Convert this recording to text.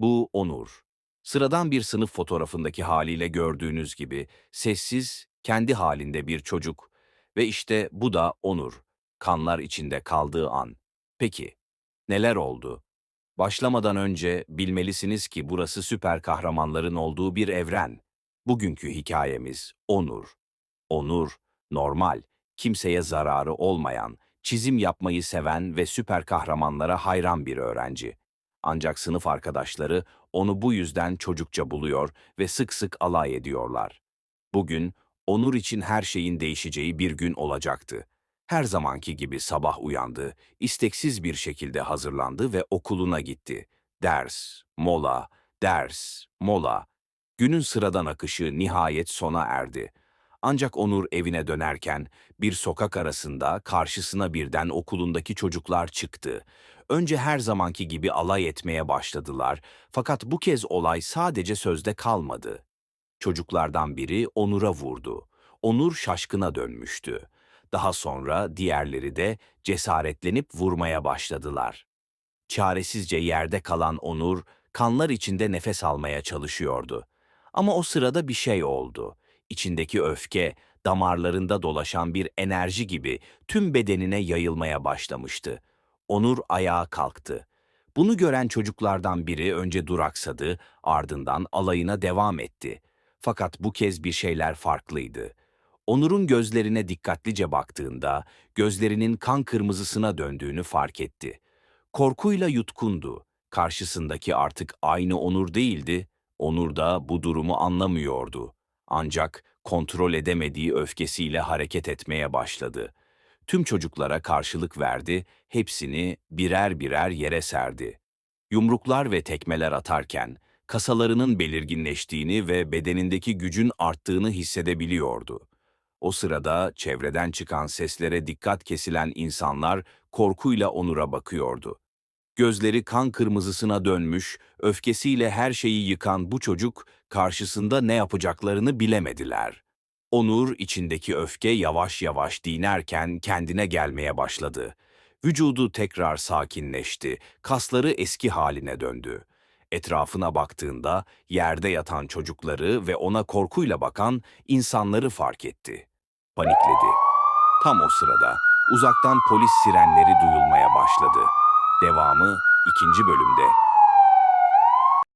Bu Onur. Sıradan bir sınıf fotoğrafındaki haliyle gördüğünüz gibi sessiz, kendi halinde bir çocuk. Ve işte bu da Onur. Kanlar içinde kaldığı an. Peki, neler oldu? Başlamadan önce bilmelisiniz ki burası süper kahramanların olduğu bir evren. Bugünkü hikayemiz Onur. Onur, normal, kimseye zararı olmayan, çizim yapmayı seven ve süper kahramanlara hayran bir öğrenci. Ancak sınıf arkadaşları onu bu yüzden çocukça buluyor ve sık sık alay ediyorlar. Bugün Onur için her şeyin değişeceği bir gün olacaktı. Her zamanki gibi sabah uyandı, isteksiz bir şekilde hazırlandı ve okuluna gitti. Ders, mola, ders, mola. Günün sıradan akışı nihayet sona erdi. Ancak Onur evine dönerken bir sokak arasında karşısına birden okulundaki çocuklar çıktı. Önce her zamanki gibi alay etmeye başladılar fakat bu kez olay sadece sözde kalmadı. Çocuklardan biri Onur'a vurdu. Onur şaşkına dönmüştü. Daha sonra diğerleri de cesaretlenip vurmaya başladılar. Çaresizce yerde kalan Onur, kanlar içinde nefes almaya çalışıyordu. Ama o sırada bir şey oldu. İçindeki öfke, damarlarında dolaşan bir enerji gibi tüm bedenine yayılmaya başlamıştı. Onur ayağa kalktı. Bunu gören çocuklardan biri önce duraksadı, ardından alayına devam etti. Fakat bu kez bir şeyler farklıydı. Onur'un gözlerine dikkatlice baktığında gözlerinin kan kırmızısına döndüğünü fark etti. Korkuyla yutkundu. Karşısındaki artık aynı Onur değildi. Onur da bu durumu anlamıyordu. Ancak kontrol edemediği öfkesiyle hareket etmeye başladı. Tüm çocuklara karşılık verdi, hepsini birer birer yere serdi. Yumruklar ve tekmeler atarken kasalarının belirginleştiğini ve bedenindeki gücün arttığını hissedebiliyordu. O sırada çevreden çıkan seslere dikkat kesilen insanlar korkuyla Onur'a bakıyordu. Gözleri kan kırmızısına dönmüş, öfkesiyle her şeyi yıkan bu çocuk karşısında ne yapacaklarını bilemediler. Onur içindeki öfke yavaş yavaş dinerken kendine gelmeye başladı. Vücudu tekrar sakinleşti, kasları eski haline döndü. Etrafına baktığında yerde yatan çocukları ve ona korkuyla bakan insanları fark etti. Panikledi. Tam o sırada uzaktan polis sirenleri duyulmaya başladı. Devamı ikinci bölümde.